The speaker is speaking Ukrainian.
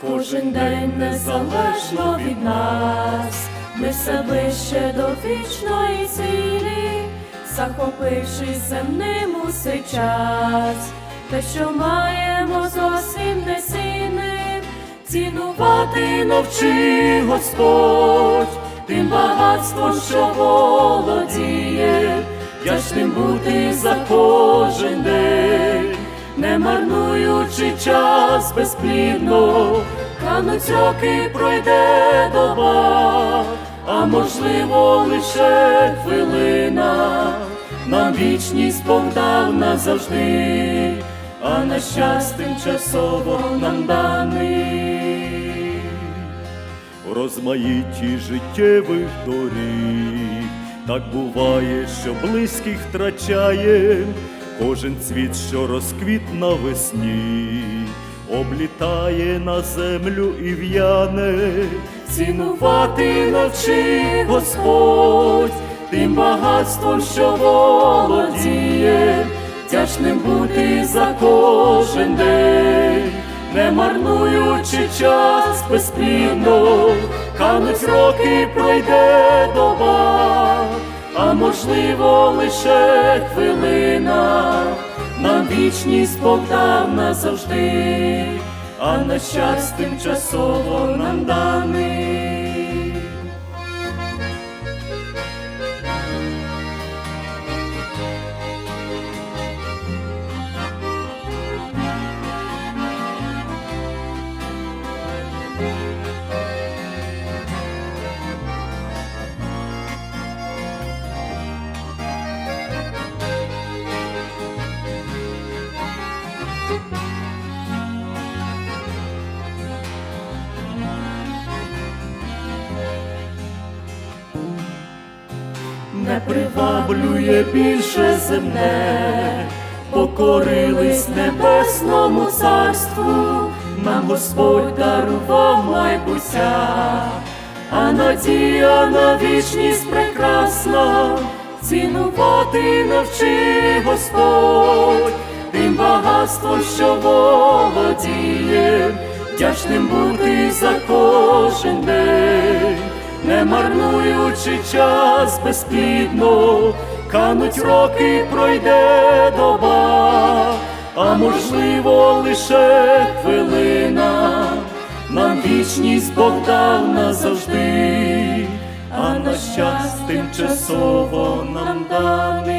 кожен день незалежно від нас, ми все ближче до вічної цілі, захопившись земним усей час, те, що маємо зовсім не цінним, цінувати навчи Господь, тим багатством, що володіє, вдячним бути за кожен день, не марнуючи час безплідно, кануть роки пройде доба, а можливо лише хвилина, нам вічність Бог дав назавжди, а на щас тимчасово нам даний. У розмаїтті життєвих доріг, так буває, що близьких втрачає кожен цвіт, що розквіт навесні, облітає на землю і в'яне, Цінувати навчи Господь, тим багатством, що володіє, вдячним бути за кожен день, не марнуючи час безплідно, кануть роки пройде доба, можливо лише хвилина, нам вічність Бог дав назавжди, а на щас тимчасово нам даний. Не приваблює більше земне, покорились небесному царству, нам Господь дарував майбуття, а надія на вічність прекрасна, цінувати навчи Господь, тим багатством, що володіє, вдячним бути за кожен день не марнуючи час безплідно, кануть роки пройде доба, а можливо лише хвилина, нам вічність Бог дав назавжди, а наш час тимчасово нам даний.